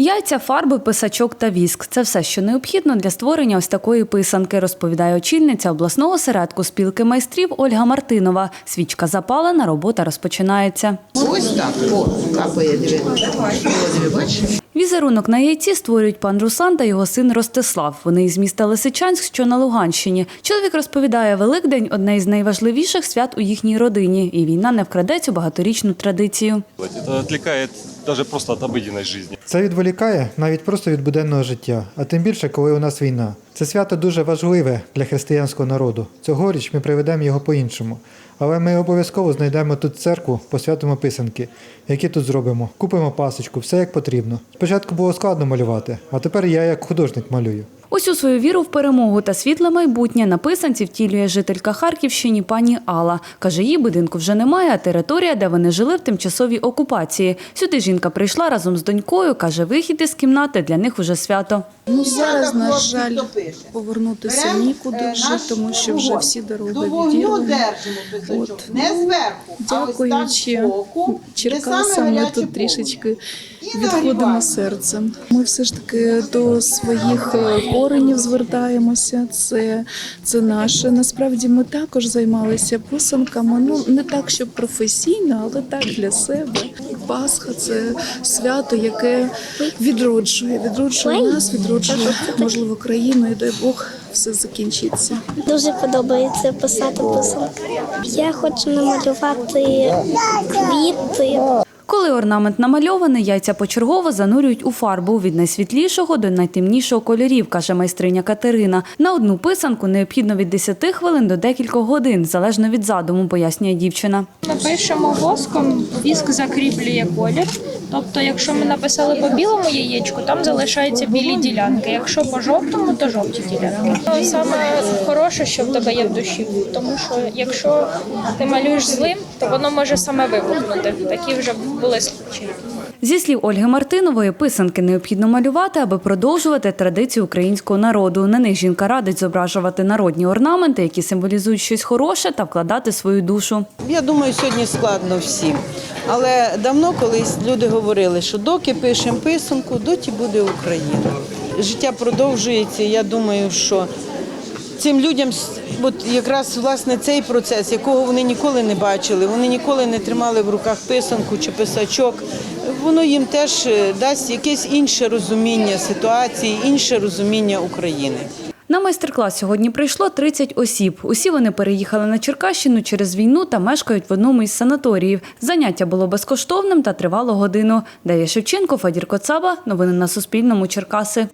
Яйця, фарби, писачок та віск це все, що необхідно для створення ось такої писанки, розповідає очільниця обласного осередку спілки майстрів Ольга Мартинова. Свічка запалена, робота розпочинається. Ось так, о, капає, диви. Візерунок на яйці створюють пан Руслан та його син Ростислав. Вони із міста Лисичанськ, що на Луганщині. Чоловік розповідає, Великдень одне із найважливіших свят у їхній родині, і війна не вкраде цю багаторічну традицію. Отвлекает даже просто от обыденной жизни. Це відволікає навіть просто від буденного життя, а тим більше, коли у нас війна. Це свято дуже важливе для християнського народу. Цьогоріч ми приведемо його по-іншому. Але ми обов'язково знайдемо тут церкву, посвятимо писанки, які тут зробимо. Купимо пасочку, все як потрібно. Спочатку було складно малювати, а тепер я як художник малюю. Усю свою віру в перемогу та світле майбутнє на писанці втілює жителька Харківщини пані Алла. Каже, її будинку вже немає, а територія, де вони жили в тимчасовій окупації. Сюди жінка прийшла разом з донькою. Каже, вихід із кімнати для них уже свято. Ну зараз, на жаль, повернутися нікуди е, вже, тому що вже всі дороги відірвані. От. не зверху, Дякуючи Черкасам, ми тут трішечки відходимо серцем. Ми все ж таки до своїх е, коренів звертаємося. Це, це наше. Насправді ми також займалися писанками. Ну не так, щоб професійно, але так для себе. Пасха це свято, яке відроджує, відроджує нас, відроджує можливо країну, і дай Бог все закінчиться. Дуже подобається писати писанки. Я хочу намалювати квіти. Коли орнамент намальований, яйця почергово занурюють у фарбу від найсвітлішого до найтемнішого кольорів, каже майстриня Катерина. На одну писанку необхідно від 10 хвилин до декількох годин, залежно від задуму, пояснює дівчина. Пишемо воском, віск закріплює колір. Тобто, якщо ми написали по білому яєчку, там залишаються білі ділянки. Якщо по жовтому, то жовті ділянки. Ну, Саме хороше, що в тебе є в душі, тому що якщо ти малюєш злим, то воно може саме вибухнути. Такі вже були случаї. Зі слів Ольги Мартинової, писанки необхідно малювати, аби продовжувати традицію українського народу. На них жінка радить зображувати народні орнаменти, які символізують щось хороше, та вкладати свою душу. Я думаю, сьогодні складно всім. Але давно колись люди говорили, що доки пишемо писанку, доті буде Україна. Життя продовжується. Я думаю, що цим людям от якраз власне цей процес, якого вони ніколи не бачили, вони ніколи не тримали в руках писанку чи писачок. Воно їм теж е, дасть якесь інше розуміння ситуації, інше розуміння України. На майстер-клас сьогодні прийшло 30 осіб. Усі вони переїхали на Черкащину через війну та мешкають в одному із санаторіїв. Заняття було безкоштовним та тривало годину. Дар'я Шевченко, Фадір Коцаба. Новини на Суспільному. Черкаси.